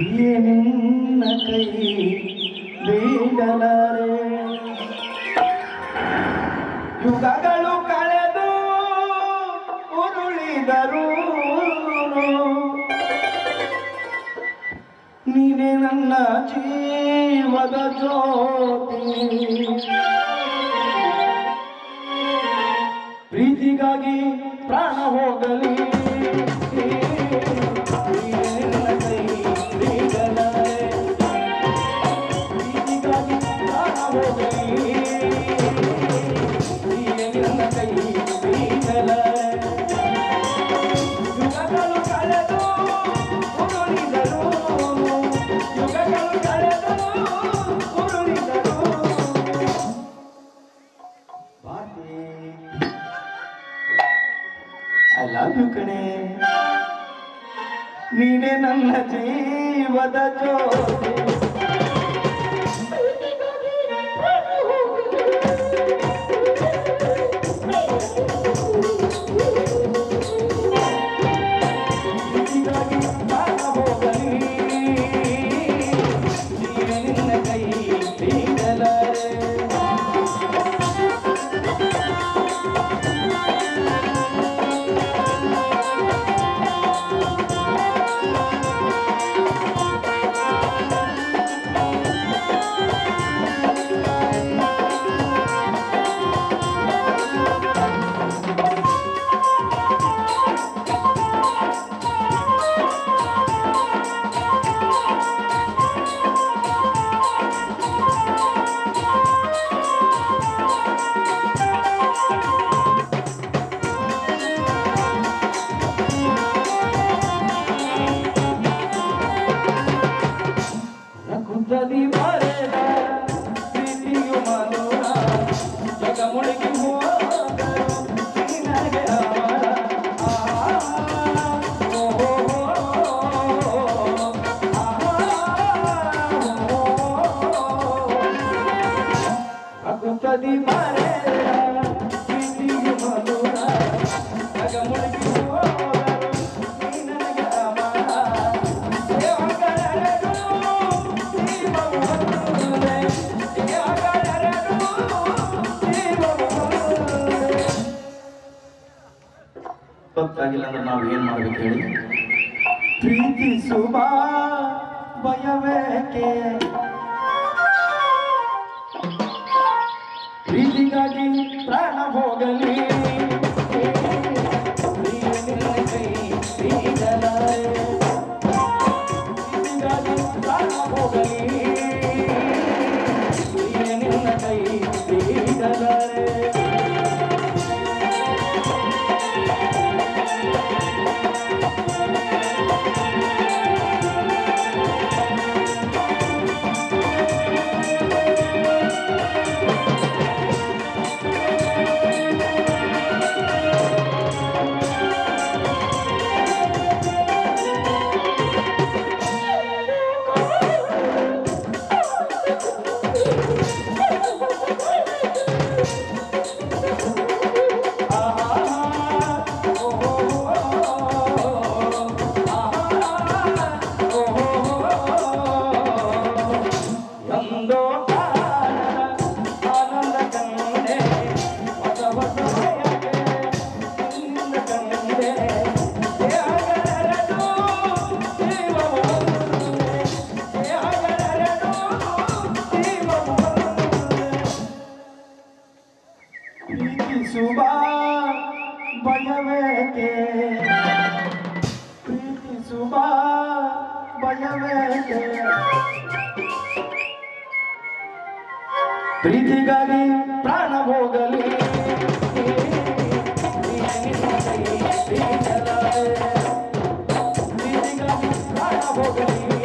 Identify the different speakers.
Speaker 1: ನಿನ್ನ ಕೈ ಬೇಡಲಾರೆ? ಯುಗಗಳು ಕಳೆದು ಉರುಳಿದರು. ನೀನೇ ನನ್ನ ಜೀವದ ಜ್ಯೋತಿ. ಪ್ರೀತಿಗಾಗಿ ಪ್ರಾಣ ಹೋಗಲಿ. ಲವ್ ಯು ಕಣೆ ನೀನೇ ನನ್ನ ಜೀವದ ಜೋಡಿ যদি মরে প্রীতিও মানো না জগা মনে কি যদি মারে
Speaker 2: ಗೊತ್ತಾಗಿಲ್ಲ ಅಂದ್ರೆ ನಾವು ಏನ್ ಮಾಡ್ಬೇಕು ಹೇಳಿ?
Speaker 1: ಪ್ರೀತಿಸುವ ಭಯವೇಕೆ? ಪ್ರೀತಿಗಾಗಿ ಪ್ರಾಣ ಹೋಗಲಿ ಪ್ರೀತಿಗಾಗಿ ಪ್ರಾಣ ಹೋಗಲಿ